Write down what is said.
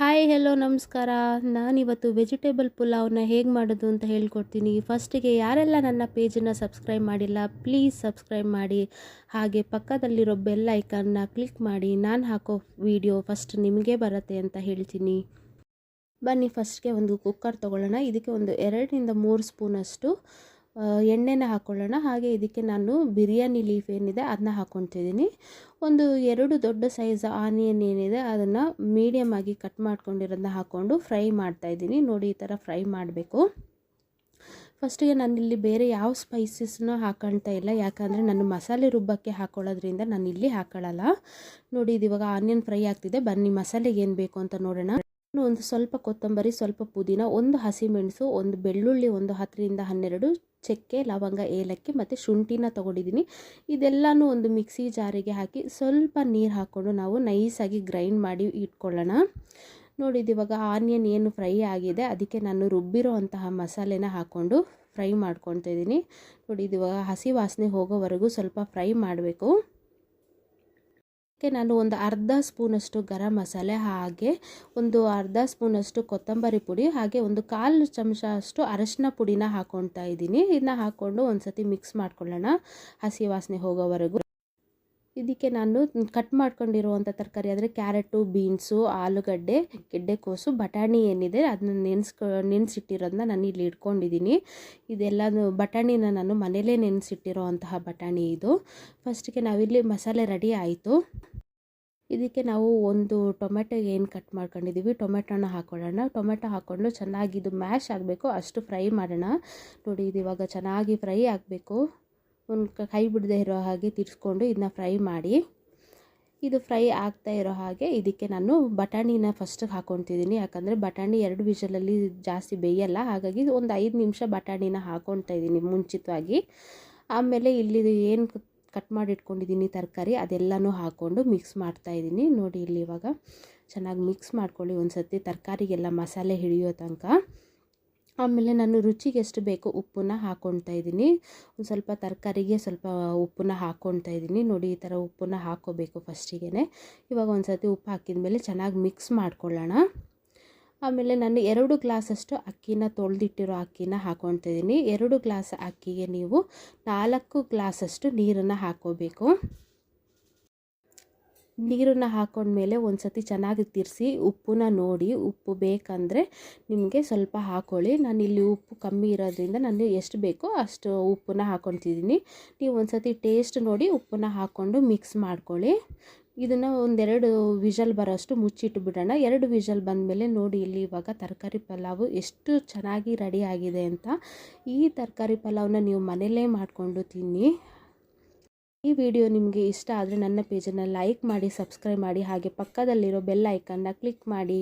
Hi hello ನಮಸ್ಕಾರ. ನಾನಿವತ್ತು vegetable ಪುಲಾವ್ನ ಹೇಗೆ ಮಾಡೋದು ಅಂತ ಹೇಳ್ಕೊಡ್ತೀನಿ. ಫಸ್ಟಿಗೆ ಯಾರೆಲ್ಲ ನನ್ನ ಪೇಜನ್ನು ಸಬ್ಸ್ಕ್ರೈಬ್ ಮಾಡಿಲ್ಲ ಪ್ಲೀಸ್ ಸಬ್ಸ್ಕ್ರೈಬ್ ಮಾಡಿ. ಹಾಗೆ ಪಕ್ಕದಲ್ಲಿರೋ ಬೆಲ್ ಐಕನ್ನ ಕ್ಲಿಕ್ ಮಾಡಿ. ನಾನು ಹಾಕೋ ವಿಡಿಯೋ ಫಸ್ಟ್ ನಿಮಗೆ ಬರುತ್ತೆ ಅಂತ ಹೇಳ್ತೀನಿ. ಬನ್ನಿ ಫಸ್ಟ್ಗೆ ಒಂದು ಕುಕ್ಕರ್ ತೊಗೊಳ್ಳೋಣ. ಇದಕ್ಕೆ ಒಂದು ಎರಡರಿಂದ ಮೂರು ಸ್ಪೂನಷ್ಟು ಎಣ್ಣೆನ ಹಾಕ್ಕೊಳ್ಳೋಣ ಹಾಗೆ ಇದಕ್ಕೆ ನಾನು ಬಿರಿಯಾನಿ ಲೀಫ್ ಏನಿದೆ ಅದನ್ನ ಹಾಕ್ಕೊತಿದ್ದೀನಿ ಒಂದು ಎರಡು ದೊಡ್ಡ ಸೈಜ್ ಆನಿಯನ್ ಏನಿದೆ ಅದನ್ನು ಮೀಡಿಯಮ್ ಆಗಿ ಕಟ್ ಮಾಡ್ಕೊಂಡಿರೋದನ್ನ ಹಾಕ್ಕೊಂಡು ಫ್ರೈ ಮಾಡ್ತಾ ಇದ್ದೀನಿ. ನೋಡಿ, ಈ ಥರ ಫ್ರೈ ಮಾಡಬೇಕು. ಫಸ್ಟಿಗೆ ನಾನಿಲ್ಲಿ ಬೇರೆ ಯಾವ ಸ್ಪೈಸಸ್ನೂ ಹಾಕೊಳ್ತಾ ಇಲ್ಲ. ಯಾಕಂದರೆ ನಾನು ಮಸಾಲೆ ರುಬ್ಬಕ್ಕೆ ಹಾಕೊಳ್ಳೋದ್ರಿಂದ ನಾನು ಇಲ್ಲಿ ಹಾಕೊಳ್ಳಲ್ಲ. ನೋಡಿ, ಇದು ಇವಾಗ ಆನಿಯನ್ ಫ್ರೈ ಆಗ್ತಿದೆ. ಬನ್ನಿ, ಮಸಾಲೆಗೆ ಏನು ಬೇಕು ಅಂತ ನೋಡೋಣ. ಒಂದು ಸ್ವಲ್ಪ ಕೊತ್ತಂಬರಿ, ಸ್ವಲ್ಪ ಪುದೀನ, ಒಂದು ಹಸಿಮೆಣಸು, ಒಂದು ಬೆಳ್ಳುಳ್ಳಿ, ಒಂದು ಹತ್ತರಿಂದ ಹನ್ನೆರಡು ಚಕ್ಕೆ, ಲವಂಗ, ಏಲಕ್ಕಿ ಮತ್ತು ಶುಂಠಿನ ತೊಗೊಂಡಿದ್ದೀನಿ. ಇದೆಲ್ಲನೂ ಒಂದು ಮಿಕ್ಸಿ ಜಾರಿಗೆ ಹಾಕಿ ಸ್ವಲ್ಪ ನೀರು ಹಾಕ್ಕೊಂಡು ನಾವು ನೈಸಾಗಿ ಗ್ರೈಂಡ್ ಮಾಡಿ ಇಟ್ಕೊಳ್ಳೋಣ. ನೋಡಿದ್ದು ಇವಾಗ ಆನಿಯನ್ ಏನು ಫ್ರೈ ಆಗಿದೆ. ಅದಕ್ಕೆ ನಾನು ರುಬ್ಬಿರೋ ಅಂತಹ ಮಸಾಲೆನ ಹಾಕ್ಕೊಂಡು ಫ್ರೈ ಮಾಡ್ಕೊತಾ ಇದ್ದೀನಿ. ನೋಡಿದ್ದು ಇವಾಗ ಹಸಿ ವಾಸನೆ ಹೋಗೋವರೆಗೂ ಸ್ವಲ್ಪ ಫ್ರೈ ಮಾಡಬೇಕು. ಅದಕ್ಕೆ ನಾನು ಒಂದು ಅರ್ಧ ಸ್ಪೂನಷ್ಟು ಗರಂ ಮಸಾಲೆ, ಹಾಗೆ ಒಂದು ಅರ್ಧ ಸ್ಪೂನಷ್ಟು ಕೊತ್ತಂಬರಿ ಪುಡಿ, ಹಾಗೆ ಒಂದು ಕಾಲು ಚಮಚ ಅಷ್ಟು ಅರಶಿನ ಪುಡಿನ ಹಾಕ್ಕೊಳ್ತಾ ಇದ್ದೀನಿ. ಇದನ್ನ ಹಾಕ್ಕೊಂಡು ಒಂದು ಸತಿ ಮಿಕ್ಸ್ ಮಾಡ್ಕೊಳ್ಳೋಣ. ಹಸಿ ವಾಸನೆ ಹೋಗೋವರೆಗೂ. ಇದಕ್ಕೆ ನಾನು ಕಟ್ ಮಾಡ್ಕೊಂಡಿರುವಂಥ ತರಕಾರಿ ಅಂದರೆ ಕ್ಯಾರೆಟು, ಬೀನ್ಸು, ಆಲೂಗಡ್ಡೆ ಗೆಡ್ಡೆಕೋಸು ಬಟಾಣಿ ಏನಿದೆ ಅದನ್ನ ನೆನೆಸ್ಕೊ ನೆನೆಸಿಟ್ಟಿರೋದನ್ನ ನಾನು ಇಲ್ಲಿ ಇಟ್ಕೊಂಡಿದ್ದೀನಿ. ಇದೆಲ್ಲ ಬಟಾಣಿನ ನಾನು ಮನೇಲೇ ನೆನೆಸಿಟ್ಟಿರೋ ಅಂತಹ ಬಟಾಣಿ ಇದು. ಫಸ್ಟಿಗೆ ನಾವಿಲ್ಲಿ ಮಸಾಲೆ ರೆಡಿ ಆಯಿತು. ಇದಕ್ಕೆ ನಾವು ಒಂದು ಟೊಮೆಟೊ ಏನು ಕಟ್ ಮಾಡ್ಕೊಂಡಿದ್ದೀವಿ ಟೊಮೆಟೊನ ಹಾಕೊಳ್ಳೋಣ. ಟೊಮೆಟೊ ಹಾಕ್ಕೊಂಡು ಚೆನ್ನಾಗಿ ಇದು ಮ್ಯಾಶ್ ಆಗಬೇಕು, ಅಷ್ಟು ಫ್ರೈ ಮಾಡೋಣ. ನೋಡಿ, ಇದು ಇವಾಗ ಚೆನ್ನಾಗಿ ಫ್ರೈ ಆಗಬೇಕು. ಒಂದು ಕೈ ಬಿಡದೆ ಇರೋ ಹಾಗೆ ತಿರ್ಸ್ಕೊಂಡು ಇದನ್ನ ಫ್ರೈ ಮಾಡಿ. ಇದು ಫ್ರೈ ಆಗ್ತಾ ಇರೋ ಹಾಗೆ ಇದಕ್ಕೆ ನಾನು ಬಟಾಣಿನ ಫಸ್ಟಿಗೆ ಹಾಕೊತಿದ್ದೀನಿ ಯಾಕಂದರೆ ಬಟಾಣಿ ಎರಡು ವಿಷಲಲ್ಲಿ ಜಾಸ್ತಿ ಬೇಯಲ್ಲ. ಹಾಗಾಗಿ ಒಂದು ಐದು ನಿಮಿಷ ಬಟಾಣಿನ ಹಾಕೊತಾ ಇದ್ದೀನಿ ಮುಂಚಿತವಾಗಿ. ಆಮೇಲೆ ಇಲ್ಲಿ ಏನು ಕಟ್ ಮಾಡಿ ಇಟ್ಕೊಂಡಿದ್ದೀನಿ ತರಕಾರಿ ಅದೆಲ್ಲನೂ ಹಾಕ್ಕೊಂಡು ಮಿಕ್ಸ್ ಮಾಡ್ತಾ ಇದ್ದೀನಿ. ನೋಡಿ ಇಲ್ಲಿ ಇವಾಗ ಚೆನ್ನಾಗಿ ಮಿಕ್ಸ್ ಮಾಡ್ಕೊಳ್ಳಿ ಒಂದು ಸರ್ತಿ ತರಕಾರಿಗೆಲ್ಲ ಮಸಾಲೆ ಹಿಡಿಯೋ ತನಕ. ಆಮೇಲೆ ನಾನು ರುಚಿಗೆ ಎಷ್ಟು ಬೇಕು ಉಪ್ಪನ್ನ ಹಾಕ್ಕೊಳ್ತಾ ಇದ್ದೀನಿ. ಒಂದು ಸ್ವಲ್ಪ ತರಕಾರಿಗೆ ಸ್ವಲ್ಪ ಉಪ್ಪನ್ನ ಹಾಕ್ಕೊಳ್ತಾ ಇದ್ದೀನಿ. ನೋಡಿ, ಈ ಥರ ಉಪ್ಪನ್ನ ಹಾಕ್ಕೋಬೇಕು ಫಸ್ಟಿಗೆ ಇವಾಗ ಒಂದು ಸರ್ತಿ ಉಪ್ಪು ಹಾಕಿದ ಮೇಲೆ ಚೆನ್ನಾಗಿ ಮಿಕ್ಸ್ ಮಾಡ್ಕೊಳ್ಳೋಣ. ಆಮೇಲೆ ನಾನು ಎರಡು ಗ್ಲಾಸಷ್ಟು ಅಕ್ಕಿನ ತೊಳೆದಿಟ್ಟಿರೋ ಅಕ್ಕಿನ ಹಾಕ್ಕೊಳ್ತಾ ಇದ್ದೀನಿ. ಎರಡು ಗ್ಲಾಸ್ ಅಕ್ಕಿಗೆ ನೀವು ನಾಲ್ಕು ಗ್ಲಾಸಷ್ಟು ನೀರನ್ನು ಹಾಕ್ಕೋಬೇಕು ನೀರನ್ನು ಹಾಕೊಂಡ್ಮೇಲೆ ಒಂದು ಸತಿ ಚೆನ್ನಾಗಿ ತಿರ್ಸಿ ಉಪ್ಪನ್ನ ನೋಡಿ, ಉಪ್ಪು ಬೇಕಂದರೆ ನಿಮಗೆ ಸ್ವಲ್ಪ ಹಾಕೊಳ್ಳಿ. ನಾನು ಇಲ್ಲಿ ಉಪ್ಪು ಕಮ್ಮಿ ಇರೋದ್ರಿಂದ ನಾನು ಎಷ್ಟು ಬೇಕೋ ಅಷ್ಟು ಉಪ್ಪನ್ನ ಹಾಕ್ಕೊತಿದ್ದೀನಿ ನೀವು ಒಂದು ಸತಿ ಟೇಸ್ಟ್ ನೋಡಿ ಉಪ್ಪನ್ನ ಹಾಕ್ಕೊಂಡು ಮಿಕ್ಸ್ ಮಾಡ್ಕೊಳ್ಳಿ. ಇದನ್ನು ಒಂದೆರಡು ವಿಷಲ್ ಬರೋಷ್ಟು ಮುಚ್ಚಿಟ್ಟು ಬಿಡೋಣ ಎರಡು ವಿಷಲ್ ಬಂದಮೇಲೆ ನೋಡಿ ಇಲ್ಲಿ ಇವಾಗ ತರಕಾರಿ ಪಲಾವು ಎಷ್ಟು ಚೆನ್ನಾಗಿ ರೆಡಿ ಆಗಿದೆ ಅಂತ. ಈ ತರಕಾರಿ ಪಲಾವ್ನ ನೀವು ಮನೆಯಲ್ಲೇ ಮಾಡಿಕೊಂಡು ತಿನ್ನಿ. ಈ ವಿಡಿಯೋ ನಿಮಗೆ ಇಷ್ಟ ಆದರೆ ನನ್ನ ಪೇಜನ್ನು ಲೈಕ್ ಮಾಡಿ ಸಬ್ಸ್ಕ್ರೈಬ್ ಮಾಡಿ, ಹಾಗೆ ಪಕ್ಕದಲ್ಲಿರೋ ಬೆಲ್ ಐಕನ್ನ ಕ್ಲಿಕ್ ಮಾಡಿ.